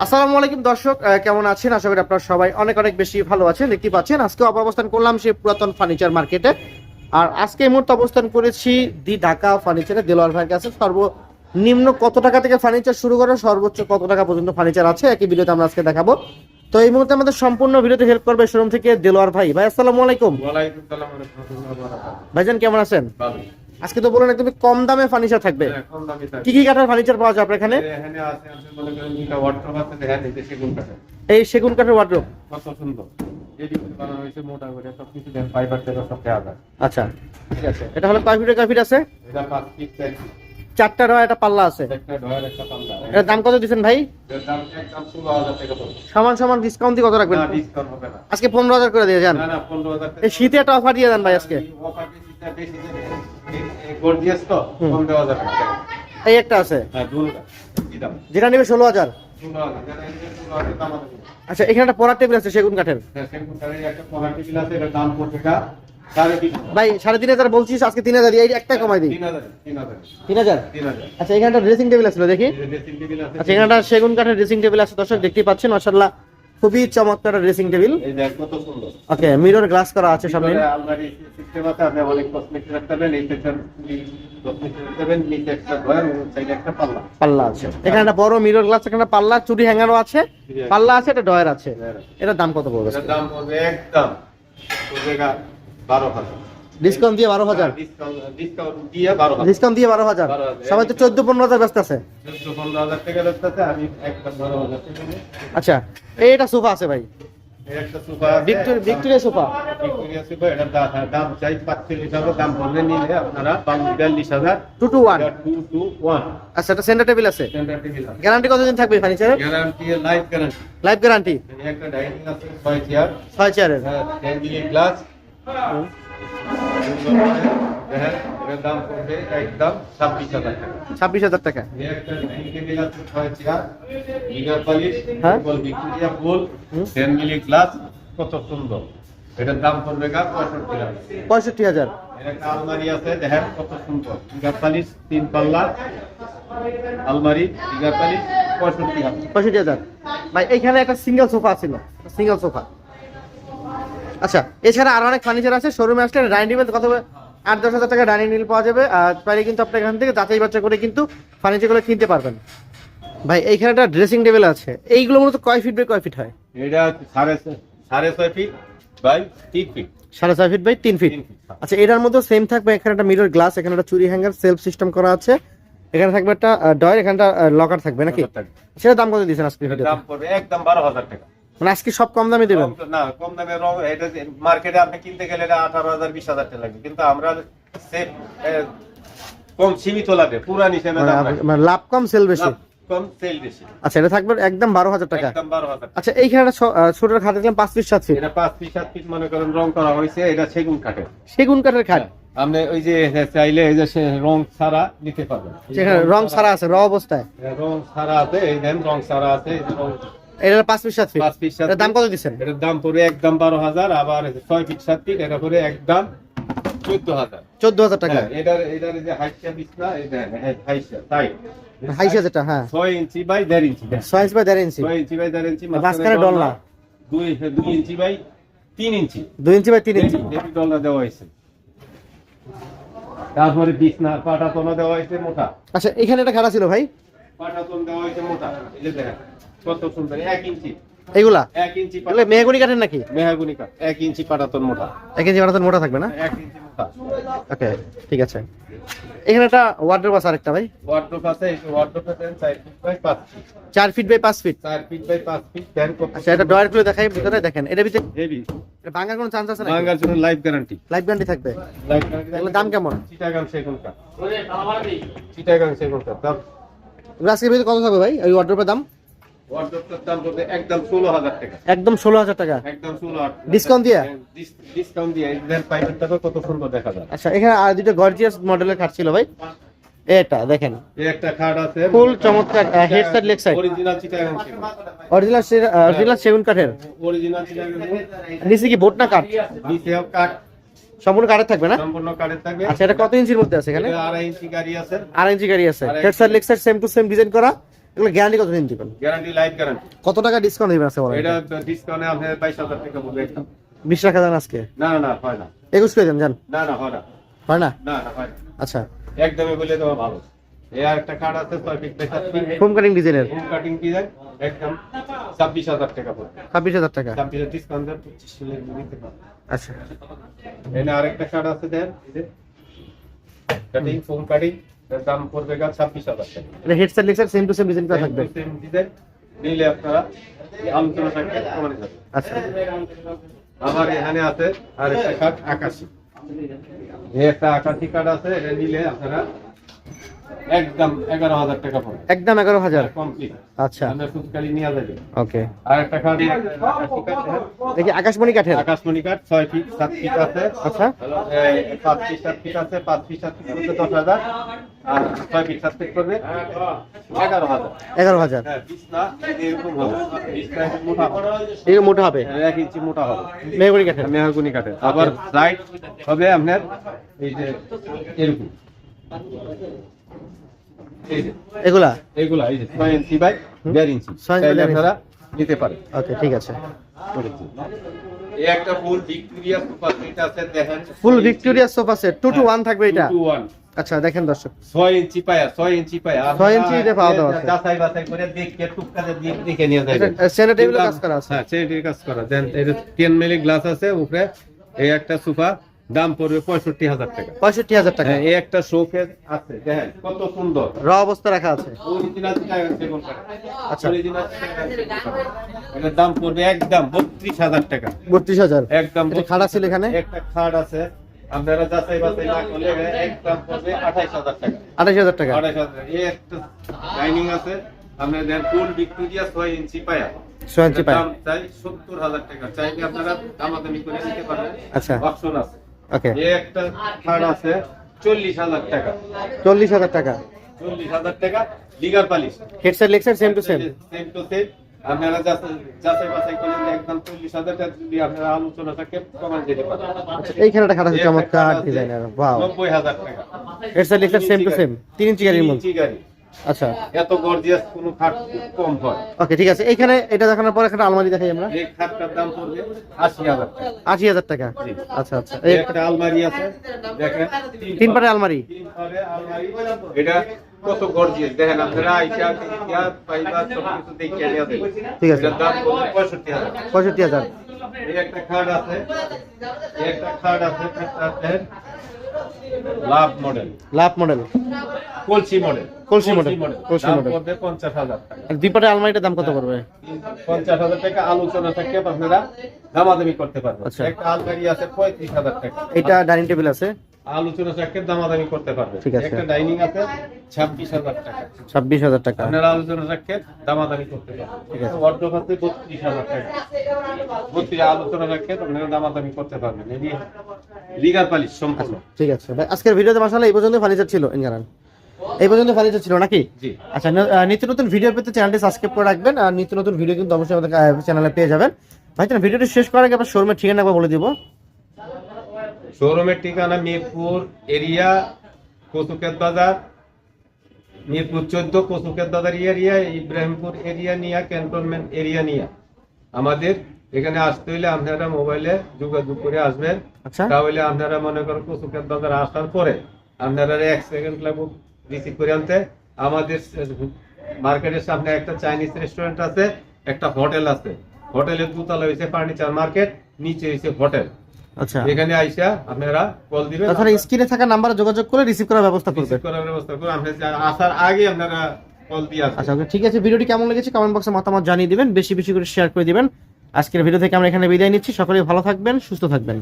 আসসালামু আলাইকুম দর্শক কেমন আছেন? আশা করি আপনারা সবাই অনেক অনেক বেশি ভালো আছেন। দেখতে পাচ্ছেন আজকে অবস্থান করলাম সেই পুরাতন ফার্নিচার মার্কেটে। আর আজকে এই মুহূর্তে অবস্থান করেছি দি ঢাকা ফার্নিচারে দেলোয়ার ভাইয়ের কাছে। সর্বনিম্ন কত টাকা থেকে ফার্নিচার শুরু করে সর্বোচ্চ কত টাকা পর্যন্ত ফার্নিচার আছে একই ভিডিওতে আমরা আজকে দেখাবো। তো এই মুহূর্তে আমাদের সম্পূর্ণ ভিডিওতে হেল্প করবে শোরুম থেকে দেলোয়ার ভাই। ভাই আসসালামু আলাইকুম। ওয়ালাইকুম সালাম ওয়া রাহমাতুল্লাহি ওয়া বারাকাতুহু। ভাইজান কেমন আছেন? ভালো। আজকে তো বলেন একদম কম দামে ফার্নিচার থাকবে হ্যাঁ, কম দামি থাকে। কি কি কাঠের ফার্নিচার পাওয়া যায় আপনার এখানে এই সেগুন কাঠের। ওয়ার্ড্রোব কত সুন্দর। আচ্ছা ঠিক আছে? এটা হলো কয় ফিটের কয় ফিট আছে এটা পাঁচ feet, চার feet। চারটা রয় একটা পাল্লা আছে। ডয়ার। এটার দাম কত দিচ্ছেন ভাই? এটার দাম একদম 16,000 টাকা পড়বে। সমান সমান ডিসকাউন্ট দিয়ে কত রাখবেন। আজকে পনেরো হাজার করে দিয়ে যান। না, না, 15,000 টাকা। এই শীতে একটা অফার দিয়ে দেন ভাই আজকে। এই একটা আছে। হ্যাঁ? যেটা নেবে ষোলো হাজার। 16,000 যারা এই যে 16,000 আছে। আচ্ছা এখানে একটা পড়ার টেবিল আছে সেগুন কাঠের। ভাই সাড়ে তিন হাজার বলছিস আজকে তিন হাজার এই একটা কমাই দিই। তিন হাজার। আচ্ছা এখানে একটা ড্রেসিং টেবিল দেখি। আচ্ছা এখানে একটা সেগুন কাঠের ড্রেসিং টেবিল আছে দর্শক পাচ্ছেন মাসাল্লাহ খুবই চমৎকার dressing table. Okay mirror glass করা আছে সামনে। পাল্লা। পাল্লা আছে। এখানে একটা বড় মিরর গ্লাস এখানে পাল্লা চুরি হ্যাঙ্গারও আছে। পাল্লা আছে এটা ডয়ার আছে। এটার দাম কত পড়বে দাম পড়বে একদম 12,000 ডিসকাউন্ট দিয়ে বারো হাজার? Discount- discount দিয়ে 12,000 ডিসকাউন্ট দিয়ে বারো হাজার? সবাই তো চোদ্দ পনেরো হাজার ব্যস্ত আছে? 14,000 টাকা লাগতেছে, আমি একদম 12,000 টাকা নিয়ে আচ্ছা এটা সোফা আছে ভাই। Victoria Victoria sofa Victoria sofa, এটার দাম চাই 45 হাজার, দাম পড়বে নিলে আপনারা 42,000 two two one two two one আচ্ছা এটা সেন্টার টেবিল আছে। টেবিল গ্যারান্টি কতদিন থাকবে ফার্নিচারের guarantee life guarantee life guarantee একটা ডাইনিং আছে ছয় চেয়ার ছয় চেয়ারের টেন গ্লাস ছাব্বিশ হাজার টাকা। হ্যাঁ। কত সুন্দর এটার দাম পড়বে গা পঁয়ষট্টি হাজার। পঁয়ষট্টি হাজার। একটা আলমারি আছে দেখেন কত সুন্দর লিগার তিন পাল্লা আলমারি পঁয়ষট্টি হাজার। পঁয়ষট্টি হাজার ভাই এইখানে একটা সিঙ্গেল সোফা ছিল। সিঙ্গেল সোফা আচ্ছা এছাড়া আরও অনেক ফার্নিচার আছে। শোরুমে আসলে ডাইনিং টেবিল কত? আট দশ হাজার টাকা ডাইনিং টেবিল পাওয়া যাবে। আর পাইলে কিন্তু আপনি এখান থেকে যাচাই বাচ্চা করে কিন্তু ফার্নিচারগুলো কিনতে পারবেন। ভাই এইখানে একটা ড্রেসিং টেবিল আছে। এইগুলো মূলত কয় ফিট বাই কয় ফিট হয়? এটা সাড়ে সাড়ে ছয় ফিট বাই তিন ফিট সাড়ে ছয় ফিট বাই তিন ফিট আচ্ছা এটার মধ্যে সেম থাকবে। এখানে একটা মিরর গ্লাস এখানে একটা চুরি হ্যাঙ্গার সেলফ সিস্টেম করা আছে। এখানে থাকবে একটা ডয়ের এখানে লকার থাকবে নাকি? সেটা দাম কত দিয়েছেন আজকে দাম পড়বে একদম বারো হাজার টাকা। মানে আজকে সব কম দামে দেবেন? না কম দামে রং এটা মার্কেটে আপনি কিনতে গেলে এটা আঠারো হাজার বিশ হাজার টাকা লাগবে। কিন্তু আমরা সেফ কম সীমিত পুরান হিসেবে মানে। মানে লাভ কম সেল বেশি? কম সেল বেশি। আচ্ছা এটা থাকবে একদম বারো হাজার টাকা। একদম বারো হাজার আচ্ছা এইখানে একটা ছোট খাট দেখলাম পাঁচ ফিট সাত এটা পাঁচ সাত ফিট মনে করেন রং করা হয়েছে এটা সেগুন কাঠের সেগুন কাঠের খাট? আপনি ওই যে চাইলে এই যে সে রং ছাড়া নিতে পারবেন। রং সারা আছে র অবস্থায়। রং ছাড়া আছে এই দেন রং ছাড়া আছে এই রং এটা সাত ফিট পাঁচ ফিট সাত এটার দাম কত দিচ্ছেন? এটার দাম পড়বে একদম বারো হাজার আবার এই যে ছয় ফিট সাত ফিট এটা পড়বে একদম চোদ্দ হাজার। চোদ্দ হাজার টাকা। হ্যাঁ, এটার এটার যে হাইটটা বিছনা এই দেখেন হাইটটা তাই হাইসা যেটা হ্যাঁ। ইঞ্চি বাই ইঞ্চি বাই দেড় ইঞ্চি? ছয় ইঞ্চি বাই দেড় ইঞ্চি মাঝখানে ডলনা। দুই দুই ইঞ্চি বাই তিন ইঞ্চি। দুই ইঞ্চি বাই তিন ইঞ্চি? দেড় ডলনা দেওয়া হয়েছে। তারপরে বিছনা পাটাতনা দেওয়া হয়েছে মোটা। আচ্ছা এখানে একটা খাটা ছিল ভাই। পাটাতন দেওয়া হয়েছে মোটা। এই যে দেখেন কত সুন্দর এক ইঞ্চি। এইগুলা? এক ইঞ্চি এগুলো মেহগুনি কাঠের নাকি? মেহাগুনি কাঠ। এক ইঞ্চি পাটাতন মোটা। এক ইঞ্চি বানাতে মোটা থাকবে না? এক ইঞ্চি মোটা। ওকে ঠিক আছে। এখানে একটা আছে আরেকটা ভাই। আছে then feet by feet feet by পাঁচ ফিট চার ফিট বাই পাঁচ ফিট দেন কত আচ্ছা এটা ডয়ার দেখাই ভিতরে দেখেন। এটা ভিতরে হেভি এটা ভাঙার কোনো চান্স আছে না ভাঙার জন্য লাইফ গ্যারান্টি লাইফ গ্যারান্টি থাকবে। লাইফ গ্যারান্টি দাম কেমন? চিটাগাং সেগুন কাঠ চিটাগাং সেগুন কাঠ দাম আজকে ভিতরে কত থাকবে ভাই? ওই ওয়ার্ড্রোবের দাম? একদম ষোলো হাজার টাকা। দিয়ে? ডিসকাউন্ট দিয়ে। কত সুন্দর দেখা যায়। আচ্ছা এখানে আর দুটো গর্জিয়াস মডেলের ছিল ভাই। এটা দেখেন। একটা খাট আছে। ফুল চমৎকার head side leg side original Chittagong original original সেগুন কাঠের অরিজিনাল চিটাগাং নিচে কি বোট না কাঠ নিচেও কাঠ সম্পূর্ণ কাঠের থাকবে না? সম্পূর্ণ কাঠের থাকবে। আচ্ছা এটা কত ইঞ্চির মধ্যে আছে এখানে? আড়াই ইঞ্চি গাড়ি আছে। আড়াই ইঞ্চি গাড়ি আছে। Head side leg side same to same design করা। এগুলো গ্যারান্টি কতদিন দিবেন? গ্যারান্টি লাইফ গ্যারান্টি কত টাকা ডিসকাউন্ট দিবেন আছে বলেন? এটা ডিসকাউন্টে বাইশ হাজার টাকা পড়বে একদম। বিশ টাকা দেন আজকে? না না না হয় না। একুশ করে দেন জান না না হয় না। হয় না? না না হয় না। আচ্ছা। একদমই বলে দেওয়া ভালো। এই আর একটা কার্ড আছে ছয় ফিট পেশার ফোম কাটিং ডিজাইনের হোম কাটিং ডিজাইন একদম ছাব্বিশ হাজার টাকা পড়বে ছাব্বিশ হাজার টাকা। ছাব্বিশ হাজার ডিসকাউন্ট দেন পঁচিশ নিতে পারবেন। আচ্ছা। এখানে আরেকটা কার্ড আছে দেন কাটিং ফোম কাটিং এর দাম পড়বে গা ছাব্বিশ হাজার টাকা। এটা head side leg side same to same design করা থাকবে? Same design, নিলে আপনারা আলোচনা থাকবে কমানো যাবে আচ্ছা। আমার এখানে আছে আর একটা কার্ড আকাশি একটা আকাশি কার্ড আছে এটা নিলে আপনারা একদম এগারো হাজার টাকা পড়বে। একদম এগারো হাজার? কমপ্লিট আচ্ছা। আমরা সুতকালি নিয়ে যাবে ওকে। আর একটা কার্ড দেখি আকাশমণি কাঠের? আকাশমণি কার্ড ছয় ফিট সাত ফিট আছে। আচ্ছা। পাঁচ ফিট সাত ফিট আছে পাঁচ ফিট সাত ফিট দশ হাজার। আর ছয় ফিট সাত করবে। এগারো হাজার। এগারো হাজার। এরকম হবে। বিছনা একটু মোটা হবে। এগুলো মোটা হবে? এক ইঞ্চি মোটা হবে। মেহগুড়ি কাঠের? মেহগুনি কাঠে আবার সাইড হবে আপনার এই যে এরকম। এই এগুলা? এই যে ছয় ইঞ্চি বাই দেড় ইঞ্চি। ছয় ইঞ্চি চাইলে দেড় ইঞ্চি। আপনারা নিতে পারেন। ওকে ঠিক আছে। একটা ফুল ভিক্টোরিয়া সুপার সেট আছে দেখেন। Full Victoria sofa set two two one থাকবে এটা? টু আচ্ছা দেখেন দর্শক। ছয় ইঞ্চি পায়া ছয় ইঞ্চি পায়া। ছয় ইঞ্চিতে পাওয়া দাওয়া আছে। যাচাই বাছাই করে দেখে টুকটাতে দিয়ে দেখে নিয়ে যাবেন। এটা সেনা টেবিলে কাজ করা আছে। হ্যাঁ সেনেটারি কাজ করা। দেন এটা টেন মিলি গ্লাস আছে উপরে। এই একটা সোফা দাম পড়বে পঁয়ষট্টি হাজার টাকা। পঁয়ষট্টি হাজার টাকা। হ্যাঁ এই একটা শোকেস আছে দেখেন কত সুন্দর। র অবস্থা রাখা আছে। আচ্ছা। এটার দাম পড়বে একদম বত্রিশ হাজার টাকা। বত্রিশ হাজার। একদম এটা খাট আছে এখানে? একটা খাট আছে। আপনারা যাচাই বাছাই না করলে একদম পড়বে আঠাইশ হাজার টাকা। আঠাশ হাজার টাকা। আঠাইশ হাজার। এই একটা ডাইনিং আছে আপনার দেন ফুল ভিক্টোরিয়া ছয় ইঞ্চি পায়া। ছয় ইঞ্চি পায়া। চাই সত্তর হাজার টাকা। চাইলে আপনারা দামাদামি করে নিতে পারবেন। আচ্ছা। অপশন আছে। ওকে। এই একটা খাট আছে চল্লিশ হাজার টাকা। চল্লিশ হাজার টাকা। চল্লিশ হাজার টাকা লিগার polish. Head side leg side same to same same to same আপনারা যাচাই- বাছাই একদম চল্লিশ হাজার টাকা যদি আপনারা আলোচনাটাকে কমান যেতে পারেন খাট এই চমৎকার খাট আছে ডিজাইনের ওয়াও নব্বই হাজার টাকা। Head side leg side same to same তিন ইঞ্চি গাড়ির মধ্যে? গাড়ি। আচ্ছা। এত গর্জিয়াস কোনো খাট কম হয়। ওকে ঠিক আছে। এইখানে এটা দেখানোর পর একটা আলমারি দেখাই আমরা। এই খাটটার দাম পড়বে আশি হাজার টাকা। আশি হাজার টাকা? আচ্ছা আচ্ছা। একটা আলমারি আছে। দেখেন। তিন পাটের আলমারি? তিন পারে আলমারি। এটা কত গর্জিয়াস। দেখেন আপনারা আইসা ইতিহাস পাইবা সব কিছু দেখে নিয়ে যাবেন। ঠিক আছে। দাম পঁয়ষট্টি হাজার। পঁয়ষট্টি হাজার। এই একটা খাট আছে। এই একটা খাট আছে লাভ মডেল। Love model. কলসি মডেল। কলসি model, কলসি। পড়বে পঞ্চাশ হাজার টাকা। আর দুই আলমারিটার দাম কত পড়বে? পঞ্চাশ হাজার টাকা আলোচনা থেকে আপনারা দামাদামি করতে পারবেন। আচ্ছা। একটা আলমারি আছে পঁয়ত্রিশ হাজার টাকা। এটা ডাইনিং টেবিল আছে? আলোচনা দামাদামি করতে পারবেন ঠিক আছে। একটা ডাইনিং আছে ছাব্বিশ হাজার টাকা। ছাব্বিশ হাজার টাকা। আপনারা আলোচনা থেকে দামাদামি করতে পারবেন ঠিক আছে। বত্রিশ হাজার টাকা। বত্রিশ আলোচনা আপনারা দামাদামি করতে পারবেন। লিগার পালিশ সম্পূর্ণ। ঠিক আছে। ভাই আজকের ভিডিওতে মাসালে এই পর্যন্ত ফার্নিচার ছিল এই পর্যন্ত ফার্নিচার ছিল নাকি? আচ্ছা নিত্য নতুন ভিডিও পেতে চ্যানেলটি সাবস্ক্রাইব করে রাখবেন আর নিত্য নতুন ভিডিও কিন্তু অবশ্যই আমাদের চ্যানেলে পেয়ে যাবেন। ভাই ভিডিওটি শেষ করার আগে আপনার শোরুমের ঠিকানা একবার বলে দিব। শোরুমের ঠিকানা মিরপুর এরিয়া কচুকের বাজার মিরপুর চোদ্দ কচুকের বাজার এরিয়া ইব্রাহিমপুর এরিয়া নিয়া ক্যান্টনমেন্ট এরিয়া নিয়া। আমাদের এখানে আসতে হইলে আপনারা মোবাইলে যোগাযোগ করে আসবেন। আচ্ছা। তাহলে আপনারা মনে করেন কচুকের বাজার আসার পরে আপনারা এক সেকেন্ড লাগবে রিসিভ করে আনতে। আমাদের মার্কেটের সামনে একটা চাইনিজ রেস্টুরেন্ট আছে একটা হোটেল আছে। হোটেলের দুতলা হয়েছে ফার্নিচার মার্কেট নিচে হয়েছে হোটেল আচ্ছা। এখানে আইসা আপনারা কল দিবেন। তাছাড়া স্ক্রিনে থাকা নাম্বারে যোগাযোগ করে রিসিভ করার ব্যবস্থা করবেন রিসিভ করার ব্যবস্থা করুন। আপনি আসার আগে আপনারা কল দিয়ে আসবেন। আচ্ছা ঠিক আছে। ভিডিওটি কেমন লেগেছে কমেন্ট বক্সে মতামত জানিয়ে দিবেন। বেশি বেশি করে শেয়ার করে দিবেন। আজকের ভিডিও থেকে আমরা এখানে বিদায় নিচ্ছি। সকলে ভালো থাকবেন সুস্থ থাকবেন।